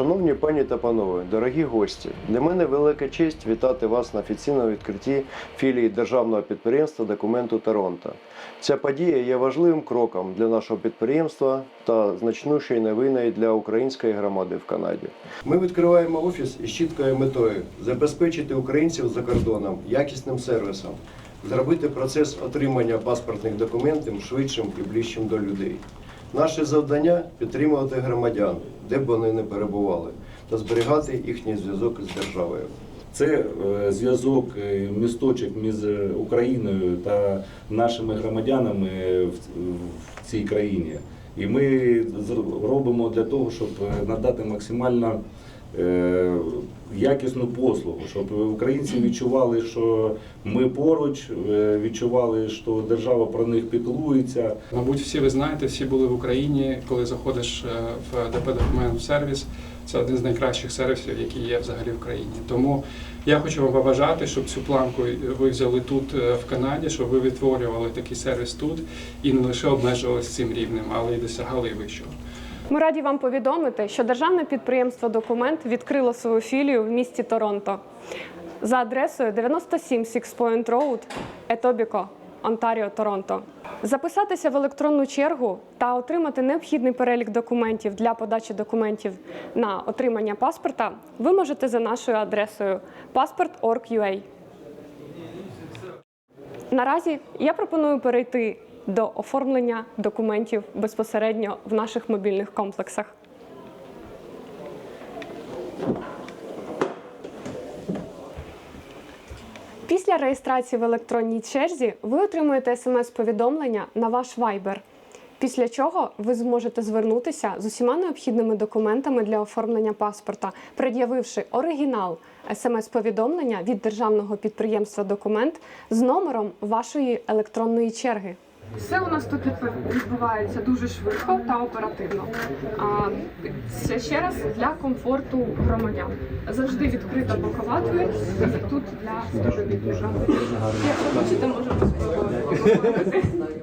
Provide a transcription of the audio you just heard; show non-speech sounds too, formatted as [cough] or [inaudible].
Шановні пані та панове, дорогі гості, для мене велика честь вітати вас на офіційному відкритті філії державного підприємства документу Торонто. Ця подія є важливим кроком для нашого підприємства та значнішою новиною для української громади в Канаді. Ми відкриваємо офіс із чіткою метою забезпечити українців за кордоном якісним сервісом, зробити процес отримання паспортних документів швидшим і ближчим до людей. Наше завдання підтримувати громадян, де б вони не перебували, та зберігати їхній зв'язок з державою. Це е, зв'язок е, місточок між Україною та нашими громадянами в, цій країні. І ми робимо для того, щоб е, надати максимально якісну послугу, щоб українці відчували, що ми поруч, е, відчували, що держава про них піклується. Мабуть, всі ви знаєте, всі були в Україні, коли заходиш е, в ДП документ сервіс. Це один з найкращих сервісів, які є взагалі в країні. Тому я хочу вам побажати, щоб цю планку ви взяли тут е, в Канаді, щоб ви відтворювали такий сервіс тут і не лише обмежувалися цим рівнем, але й досягали вищого. Ми раді вам повідомити, що державне підприємство Документ відкрило свою філію в місті Торонто за адресою 97 Six Point Road, Етобіко, Онтаріо, Торонто. Записатися в електронну чергу та отримати необхідний перелік документів для подачі документів на отримання паспорта ви можете за нашою адресою passport.org.ua. Наразі я пропоную перейти до оформлення документів безпосередньо в наших мобільних комплексах. Після реєстрації в електронній черзі ви отримуєте смс-повідомлення на ваш Viber, після чого ви зможете звернутися з усіма необхідними документами для оформлення паспорта, пред'явивши оригінал смс-повідомлення від державного підприємства Документ з номером вашої електронної черги. Все у нас тут відбувається дуже швидко та оперативно. А, це ще раз для комфорту громадян. Завжди відкрита бокова двір і тут для співробітника. Якщо хочете, можемо спробувати. [laughs]